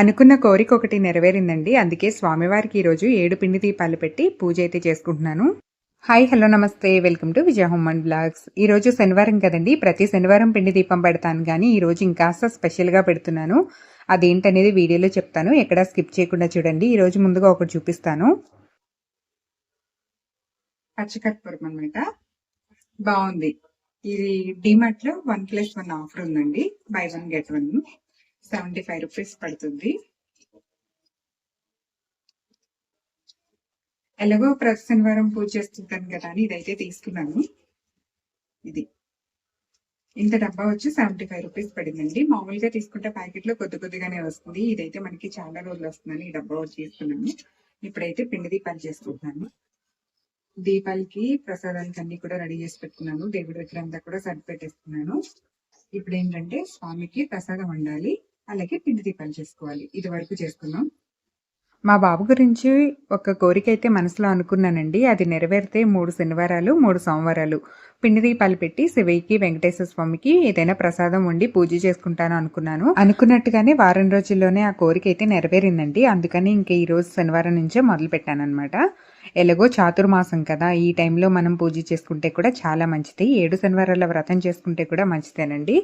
అనుకున్న కోరిక ఒకటి నెరవేరిందండి. అందుకే స్వామివారికి ఈరోజు ఏడు పిండి దీపాలు పెట్టి పూజ అయితే చేసుకుంటున్నాను. హాయ్ హలో నమస్తే. వెల్కమ్ టు విజయ హోమన్ బ్లాగ్స్. ఈరోజు శనివారం కదండి. ప్రతి శనివారం పిండి దీపం పెడతాను కానీ ఈరోజు ఇంకాస్త స్పెషల్గా పెడుతున్నాను. అదేంటనేది వీడియోలో చెప్తాను. ఎక్కడా స్కిప్ చేయకుండా చూడండి. ఈరోజు ముందుగా ఒకటి చూపిస్తాను. పచ్చకర్పూరం అనమాట బాగుంది. ఇది డిమార్ట్లో వన్ ప్లస్ వన్ ఆఫర్ ఉందండి. Buy one get one seventy five rupees పడుతుంది. ఎలాగో ప్రతి శనివారం పూజ చేస్తుంటాను కదా అని ఇదైతే తీసుకున్నాను. ఇది. ఇంత డబ్బా వచ్చి సెవెంటీ ఫైవ్ రూపీస్ పడిందండి. మామూలుగా తీసుకుంటే ప్యాకెట్లో కొద్ది కొద్దిగానే వస్తుంది. ఇదైతే మనకి చాలా రోజులు వస్తుందని ఈ డబ్బా వచ్చి తీసుకున్నాను. ఇప్పుడైతే పిండి దీపాలు చేసుకుంటున్నాను. దీపాలకి ప్రసాదానికి అన్ని కూడా రెడీ చేసి పెట్టుకున్నాను. దేవుడి దగ్గర అంతా కూడా సరిపెట్టేస్తున్నాను ఇప్పుడు ఏంటంటే స్వామికి ప్రసాదం వండాలి. అలాగే పిండి దీపాలు చేసుకోవాలి. ఇది వరకు చేసుకున్నాం. మా బాబు గురించి ఒక కోరిక అయితే మనసులో అనుకున్నానండి. అది నెరవేరితే మూడు శనివారాలు మూడు సోమవారాలు. పిండి దీపాలు పెట్టి శివయ్యకి వెంకటేశ్వర స్వామికి ఏదైనా ప్రసాదం వండి పూజ చేసుకుంటాను అనుకున్నాను. అనుకున్నట్టుగానే వారం రోజుల్లోనే ఆ కోరిక అయితే నెరవేరిందండి. అందుకని ఇంకా ఈ రోజు శనివారం నుంచే మొదలు పెట్టాను అనమాట ఎలాగో చాతుర్మాసం కదా. ఈ టైంలో మనం పూజ చేసుకుంటే కూడా చాలా మంచిది. ఏడు శనివారాల వ్రతం చేసుకుంటే కూడా మంచిదేనండి.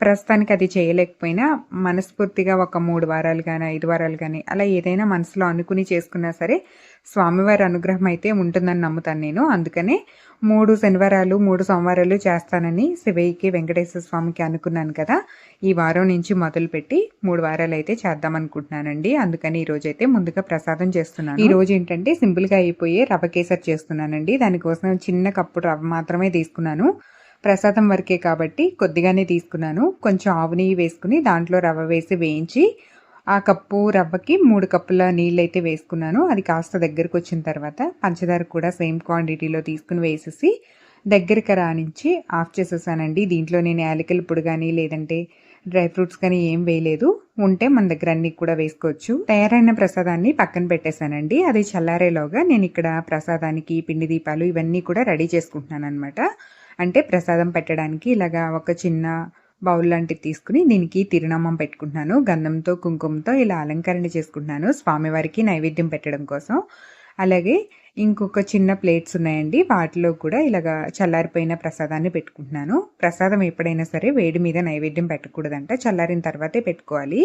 ప్రస్తుతానికి అది చేయలేకపోయినా మనస్ఫూర్తిగా ఒక మూడు వారాలు కానీ ఐదు వారాలు కానీ అలా ఏదైనా మనసులో అనుకుని చేసుకున్నా సరే స్వామివారి అనుగ్రహం అయితే ఉంటుందని నమ్ముతాను నేను. అందుకనే మూడు శనివారాలు మూడు సోమవారాలు చేస్తానని శివయ్యకి వెంకటేశ్వర స్వామికి అనుకున్నాను కదా. ఈ వారం నుంచి మొదలుపెట్టి మూడు వారాలు అయితే చేద్దాం అనుకుంటున్నానండి అందుకని ఈ రోజు అయితే ముందుగా ప్రసాదం చేస్తున్నాను. ఈ రోజు ఏంటంటే సింపుల్గా అయిపోయే రవ కేసరి చేస్తున్నానండి. దానికోసం చిన్న కప్పు రవ్వ మాత్రమే తీసుకున్నాను. ప్రసాదం వరకే కాబట్టి కొద్దిగానే తీసుకున్నాను. కొంచెం ఆవు నెయ్యి వేసుకుని దాంట్లో రవ్వ వేసి వేయించి ఆ కప్పు రవ్వకి మూడు కప్పుల నీళ్ళు అయితే వేసుకున్నాను. అది కాస్త దగ్గరకు వచ్చిన తర్వాత పంచదార కూడా సేమ్ క్వాంటిటీలో తీసుకుని వేసేసి దగ్గరికి రానించి ఆఫ్ చేసేసానండి. దీంట్లో నేను యాలకల పొడి కానీ లేదంటే డ్రై ఫ్రూట్స్ కానీ ఏం వేయలేదు. ఉంటే మన దగ్గర అన్ని కూడా వేసుకోవచ్చు. తయారైన ప్రసాదాన్ని పక్కన పెట్టేశానండి. అది చల్లారేలోగా నేను ఇక్కడ ప్రసాదానికి పిండి దీపాలు ఇవన్నీ కూడా రెడీ చేసుకుంటున్నాను అనమాట అంటే ప్రసాదం పెట్టడానికి ఇలాగా ఒక చిన్న బౌల్ లాంటిది తీసుకుని దీనికి తిరునామం పెట్టుకుంటున్నాను. గంధంతో కుంకుమతో ఇలా అలంకరణ చేసుకుంటున్నాను స్వామివారికి నైవేద్యం పెట్టడం కోసం. అలాగే ఇంకొక చిన్న ప్లేట్స్ ఉన్నాయండి. వాటిలో కూడా ఇలాగా చల్లారిపోయిన ప్రసాదాన్ని పెట్టుకుంటున్నాను. ప్రసాదం ఎప్పుడైనా సరే వేడి మీద నైవేద్యం పెట్టకూడదంట. చల్లారిన తర్వాతే పెట్టుకోవాలి.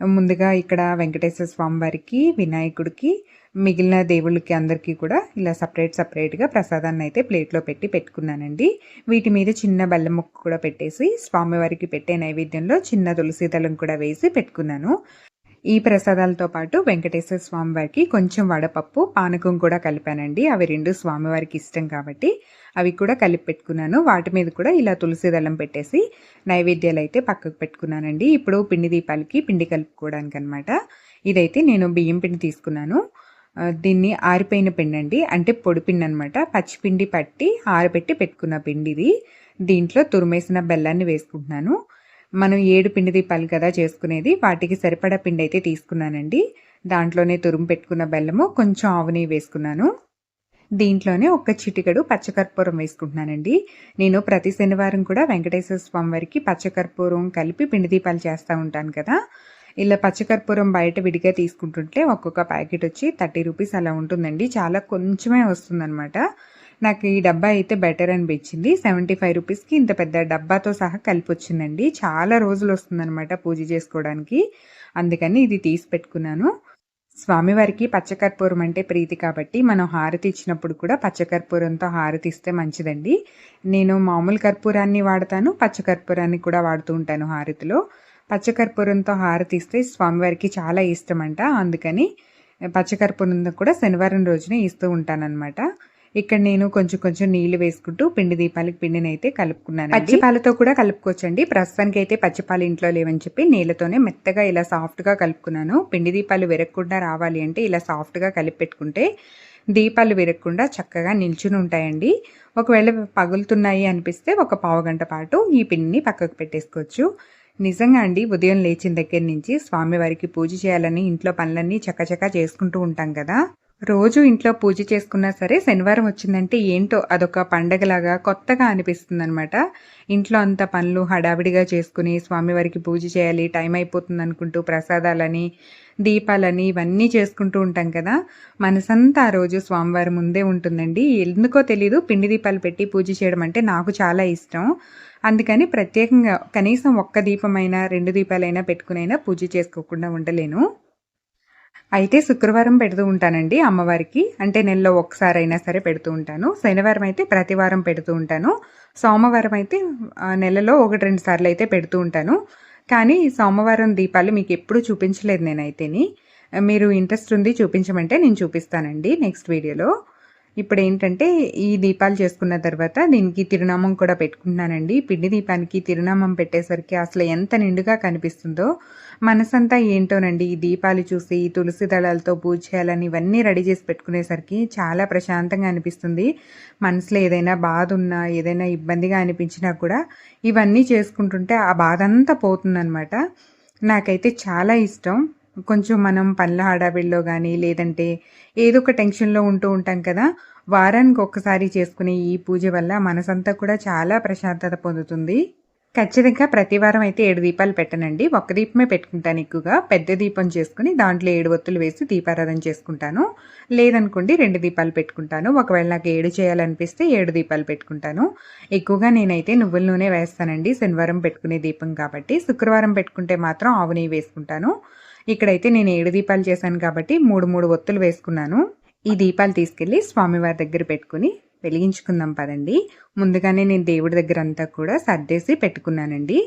ముందుగా ఇక్కడ వెంకటేశ్వర స్వామి వారికి వినాయకుడికి మిగిలిన దేవుళ్ళకి అందరికీ కూడా ఇలా సపరేట్ సపరేట్గా ప్రసాదాన్ని అయితే ప్లేట్లో పెట్టి పెట్టుకున్నానండి. వీటి మీద చిన్న బెల్లం ముక్క కూడా పెట్టేసి స్వామివారికి పెట్టే నైవేద్యంలో చిన్న తులసి దళం కూడా వేసి పెట్టుకున్నాను. ఈ ప్రసాదాలతో పాటు వెంకటేశ్వర స్వామివారికి కొంచెం వడపప్పు పానకం కూడా కలిపానండి. అవి రెండు స్వామివారికి ఇష్టం కాబట్టి అవి కూడా కలిపి పెట్టుకున్నాను. వాటి మీద కూడా ఇలా తులసి దళం పెట్టేసి నైవేద్యాలు అయితే పక్కకు పెట్టుకున్నానండి. ఇప్పుడు పిండి దీపాలకి పిండి కలుపుకోవడానికి అనమాట ఇదైతే నేను బియ్యం పిండి తీసుకున్నాను. దీన్ని ఆరిపోయిన పిండి అండి అంటే పొడి పిండి అనమాట పచ్చిపిండి పట్టి ఆరబెట్టి పెట్టుకున్న పిండి ఇది దీంట్లో తురిమేసిన బెల్లాన్ని వేసుకుంటున్నాను. మనం ఏడు పిండి దీపాలు కదా చేసుకునేది వాటికి సరిపడా పిండి అయితే తీసుకున్నానండి. దాంట్లోనే తురుము పెట్టుకున్న బెల్లము కొంచెం ఆవుని వేసుకున్నాను. దీంట్లోనే ఒక చిటికడు పచ్చకర్పూరం వేసుకుంటున్నానండి. నేను ప్రతి శనివారం కూడా వెంకటేశ్వర స్వామి వారికి పచ్చకర్పూరం కలిపి పిండి దీపాలు చేస్తూ ఉంటాను కదా. ఇలా పచ్చకర్పూరం బయట విడిగా తీసుకుంటుంటే ఒక్కొక్క ప్యాకెట్ వచ్చి థర్టీ రూపీస్ అలా ఉంటుందండి. చాలా కొంచెమే వస్తుందన్నమాట. నాకు ఈ డబ్బా అయితే బెటర్ అనిపించింది. సెవెంటీ ఫైవ్ రూపీస్కి ఇంత పెద్ద డబ్బాతో సహా కలిపి వచ్చిందండి చాలా రోజులు వస్తుందన్నమాట పూజ చేసుకోవడానికి. అందుకని ఇది తీసి పెట్టుకున్నాను. స్వామివారికి పచ్చకర్పూరం అంటే ప్రీతి కాబట్టి మనం హారతి ఇచ్చినప్పుడు కూడా పచ్చకర్పూరంతో హారతి ఇస్తే మంచిదండి. నేను మామూలు కర్పూరాన్ని వాడతాను పచ్చకర్పూరాన్ని కూడా వాడుతూ ఉంటాను హారతిలో. పచ్చకర్పూరంతో హారతిస్తే స్వామివారికి చాలా ఇష్టం అంట అందుకని పచ్చకర్పూరంతో కూడా శనివారం రోజునే ఇస్తూ ఉంటానన్నమాట. ఇక్కడ నేను కొంచెం కొంచెం నీళ్ళు వేసుకుంటూ పిండి దీపాలకి పిండిని అయితే కలుపుకున్నాను పచ్చిపాలతో కూడా కలుపుకోవచ్చండి. ప్రస్తుతానికి అయితే పచ్చిపాలు ఇంట్లో లేవని చెప్పి నీళ్ళతోనే మెత్తగా ఇలా సాఫ్ట్గా కలుపుకున్నాను. పిండి దీపాలు విరగకుండా రావాలి అంటే ఇలా సాఫ్ట్గా కలిపి పెట్టుకుంటే దీపాలు విరగకుండా చక్కగా నిల్చుని ఉంటాయండి. ఒకవేళ పగులుతున్నాయి అనిపిస్తే ఒక పావు గంట పాటు ఈ పిండిని పక్కకు పెట్టేసుకోవచ్చు. నిజంగా అండి ఉదయం లేచిన దగ్గర నుంచి స్వామివారికి పూజ చేయాలని ఇంట్లో పనులన్నీ చక్కచక్క చేసుకుంటూ ఉంటాం కదా. రోజు ఇంట్లో పూజ చేసుకున్నా సరే శనివారం వచ్చిందంటే ఏంటో అదొక పండగలాగా కొత్తగా అనిపిస్తుంది అనమాట ఇంట్లో అంత పనులు హడావిడిగా చేసుకుని స్వామివారికి పూజ చేయాలి టైం అయిపోతుంది అనుకుంటూ ప్రసాదాలని దీపాలని ఇవన్నీ చేసుకుంటూ ఉంటాం కదా. మనసంతా ఆ రోజు స్వామివారి ముందే ఉంటుందండి. ఎందుకో తెలీదు పిండి దీపాలు పెట్టి పూజ చేయడం అంటే నాకు చాలా ఇష్టం. అందుకని ప్రత్యేకంగా కనీసం ఒక్క దీపమైనా రెండు దీపాలైనా పెట్టుకునైనా పూజ చేసుకోకుండా ఉండలేను. అయితే శుక్రవారం పెడుతూ ఉంటానండి అమ్మవారికి. అంటే నెలలో ఒకసారి అయినా సరే పెడుతూ ఉంటాను. శనివారం అయితే ప్రతి వారం పెడుతూ ఉంటాను. సోమవారం అయితే నెలలో ఒకటి రెండు సార్లు అయితే పెడుతూ ఉంటాను. కానీ సోమవారం దీపాలు మీకు ఎప్పుడు చూపించలేదు నేనైతేని. మీరు ఇంట్రెస్ట్ ఉంది చూపించమంటే నేను చూపిస్తానండి నెక్స్ట్ వీడియోలో. ఇప్పుడు ఏంటంటే ఈ దీపాలు చేసుకున్న తర్వాత దీనికి తిరునామం కూడా పెట్టుకున్నానండి పిండి దీపానికి తిరునామం పెట్టేసరికి అసలు ఎంత నిండుగా కనిపిస్తుందో. మనసంతా ఏంటోనండి? ఈ దీపాలు చూసి తులసి దళాలతో పూజ చేయాలని ఇవన్నీ రెడీ చేసి పెట్టుకునేసరికి చాలా ప్రశాంతంగా అనిపిస్తుంది. మనసులో ఏదైనా బాధ ఉన్నా ఏదైనా ఇబ్బందిగా అనిపించినా కూడా ఇవన్నీ చేసుకుంటుంటే ఆ బాధ అంతా పోతుందనమాట నాకైతే చాలా ఇష్టం. కొంచెం మనం పనుల హడావిడిలో కానీ లేదంటే ఏదో ఒక టెన్షన్లో ఉంటూ ఉంటాం కదా వారానికి ఒక్కసారి చేసుకునే ఈ పూజ వల్ల మనసంతా కూడా చాలా ప్రశాంతత పొందుతుంది. ఖచ్చితంగా ప్రతి వారం అయితే ఏడు దీపాలు పెట్టనండి. ఒక్క దీపమే పెట్టుకుంటాను ఎక్కువగా. పెద్ద దీపం చేసుకుని దాంట్లో ఏడు ఒత్తులు వేసి దీపారాధన చేసుకుంటాను. లేదనుకోండి రెండు దీపాలు పెట్టుకుంటాను. ఒకవేళ నాకు ఏడు చేయాలనిపిస్తే ఏడు దీపాలు పెట్టుకుంటాను. ఎక్కువగా నేనైతే నువ్వుల నూనె వేస్తానండి. శనివారం పెట్టుకునే దీపం కాబట్టి. శుక్రవారం పెట్టుకుంటే మాత్రం ఆవు నెయ్యి వేసుకుంటాను. ఇక్కడైతే నేను ఏడు దీపాలు చేశాను కాబట్టి మూడు మూడు ఒత్తులు వేసుకున్నాను. ఈ దీపాలు తీసుకెళ్ళి స్వామివారి దగ్గర పెట్టుకుని వెలిగించుకుందాం పదండి. ముందుగానే నేను దేవుడి దగ్గర అంతా కూడా సర్దేసి పెట్టుకున్నానండి.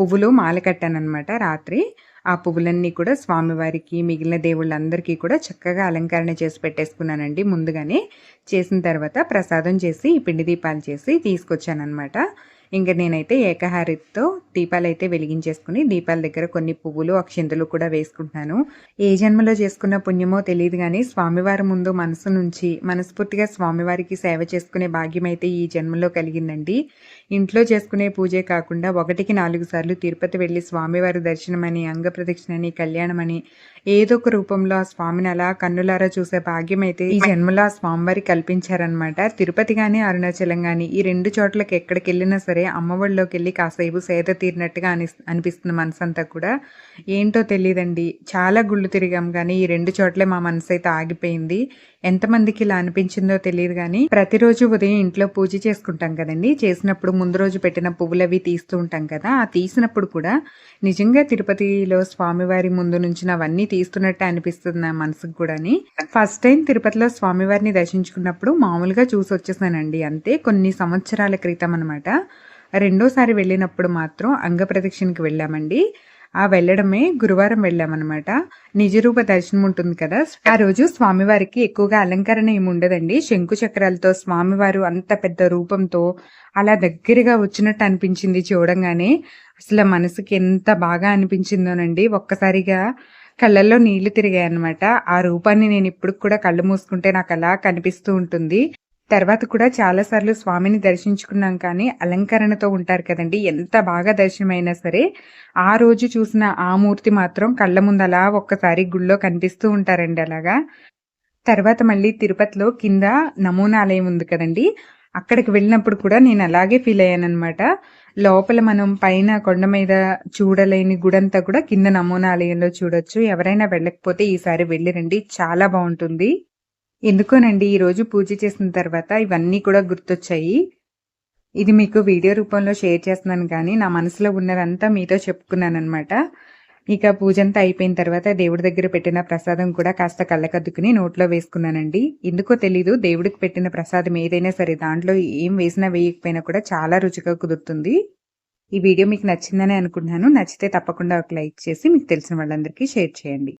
పువ్వులు మాల కట్టానమాట రాత్రి. ఆ పువ్వులన్నీ కూడా స్వామివారికి మిగిలిన దేవుళ్ళందరికీ కూడా చక్కగా అలంకరణ చేసి పెట్టేసుకున్నానండి. ముందుగానే చేసిన తర్వాత ప్రసాదం చేసి పిండి దీపాలు చేసి తీసుకొచ్చానమాట ఇంకా నేనైతే ఏకహారితో దీపాలు అయితే వెలిగించేసుకుని దీపాల దగ్గర కొన్ని పువ్వులు అక్షింతలు కూడా వేసుకుంటున్నాను ఏ జన్మలో చేసుకున్న పుణ్యమో తెలియదు కానీ స్వామివారి ముందు మనసు నుంచి మనస్ఫూర్తిగా స్వామివారికి సేవ చేసుకునే భాగ్యం అయితే ఈ జన్మలో కలిగిందండి. ఇంట్లో చేసుకునే పూజే కాకుండా ఒకటికి నాలుగు సార్లు తిరుపతి వెళ్ళి స్వామివారి దర్శనమని అంగప్రదక్షిణని కళ్యాణమని ఏదో ఒక రూపంలో ఆ స్వామిని అలా కన్నులారా చూసే భాగ్యం అయితే ఈ జన్మలో ఆ స్వామివారి కల్పించారనమాట తిరుపతి గాని అరుణాచలం గాని ఈ రెండు చోట్లకి ఎక్కడికి వెళ్ళినా సరే అమ్మఒడిలోకి వెళ్ళి కాసేపు సేద తీరినట్టుగా అని అనిపిస్తుంది మనసంతా కూడా. ఏంటో తెలియదండి చాలా గుళ్ళు తిరిగాం కానీ ఈ రెండు చోట్లే మా మనసు అయితే ఆగిపోయింది. ఎంతమందికి ఇలా అనిపించిందో తెలియదు కానీ ప్రతిరోజు ఉదయం ఇంట్లో పూజ చేసుకుంటాం కదండి. చేసినప్పుడు ముందు రోజు పెట్టిన పువ్వులు అవి తీస్తూ ఉంటాం కదా. ఆ తీసినప్పుడు కూడా నిజంగా తిరుపతిలో స్వామివారి ముందు నుంచి అవన్నీ తీస్తున్నట్టు అనిపిస్తుంది నా మనసుకు కూడా ఫస్ట్ టైం తిరుపతిలో స్వామివారిని దర్శించుకున్నప్పుడు మామూలుగా చూసి వచ్చేసానండి. అంతే కొన్ని సంవత్సరాల క్రితం అనమాట రెండోసారి వెళ్ళినప్పుడు మాత్రం అంగ ప్రదక్షిణకి వెళ్ళామండి. ఆ వెళ్ళడమే గురువారం వెళ్ళామన్నమాట. నిజరూప దర్శనం ఉంటుంది కదా. ఆ రోజు స్వామివారికి ఎక్కువగా అలంకరణ ఏమి ఉండదండి. శంకు చక్రాలతో స్వామివారు అంత పెద్ద రూపంతో అలా దగ్గరగా వచ్చినట్టు అనిపించింది చూడంగానే. అసలు మనసుకి ఎంత బాగా అనిపించిందోనండి. ఒక్కసారిగా కళ్ళల్లో నీళ్ళు తిరిగాయి అనమాట ఆ రూపాన్ని నేను ఇప్పుడు కూడా కళ్ళు మూసుకుంటే నాకు అలా కనిపిస్తూ ఉంటుంది. తర్వాత కూడా చాలాసార్లు స్వామిని దర్శించుకున్నాం కానీ అలంకరణతో ఉంటారు కదండి. ఎంత బాగా దర్శనమైనా సరే ఆ రోజు చూసిన ఆ మూర్తి మాత్రం కళ్ళ ముందు అలా ఒక్కసారి గుళ్ళో కనిపిస్తూ ఉంటారండి అలాగా. తర్వాత మళ్ళీ తిరుపతిలో కింద నమూనాలయం ఉంది కదండి. అక్కడికి వెళ్ళినప్పుడు కూడా నేను అలాగే ఫీల్ అయ్యానమాట లోపల మనం పైన కొండ మీద చూడలేని గుడంతా కూడా కింద నమూనాలయంలో చూడొచ్చు. ఎవరైనా వెళ్ళకపోతే ఈసారి వెళ్ళిరండి చాలా బాగుంటుంది. ఎందుకోనండి? ఈరోజు పూజ చేసిన తర్వాత ఇవన్నీ కూడా గుర్తొచ్చాయి. ఇది మీకు వీడియో రూపంలో షేర్ చేస్తున్నాను కానీ నా మనసులో ఉన్నదంతా మీతో చెప్పుకున్నాను అనమాట ఇక పూజ అంతా అయిపోయిన తర్వాత దేవుడి దగ్గర పెట్టిన ప్రసాదం కూడా కాస్త కళ్ళకద్దుకుని నోట్లో వేసుకున్నానండి. ఎందుకో తెలీదు దేవుడికి పెట్టిన ప్రసాదం ఏదైనా సరే దాంట్లో ఏం వేసినా వేయకపోయినా కూడా చాలా రుచిగా కుదురుతుంది. ఈ వీడియో మీకు నచ్చిందని అనుకుంటున్నాను. నచ్చితే తప్పకుండా ఒక లైక్ చేసి మీకు తెలిసిన వాళ్ళందరికీ షేర్ చేయండి.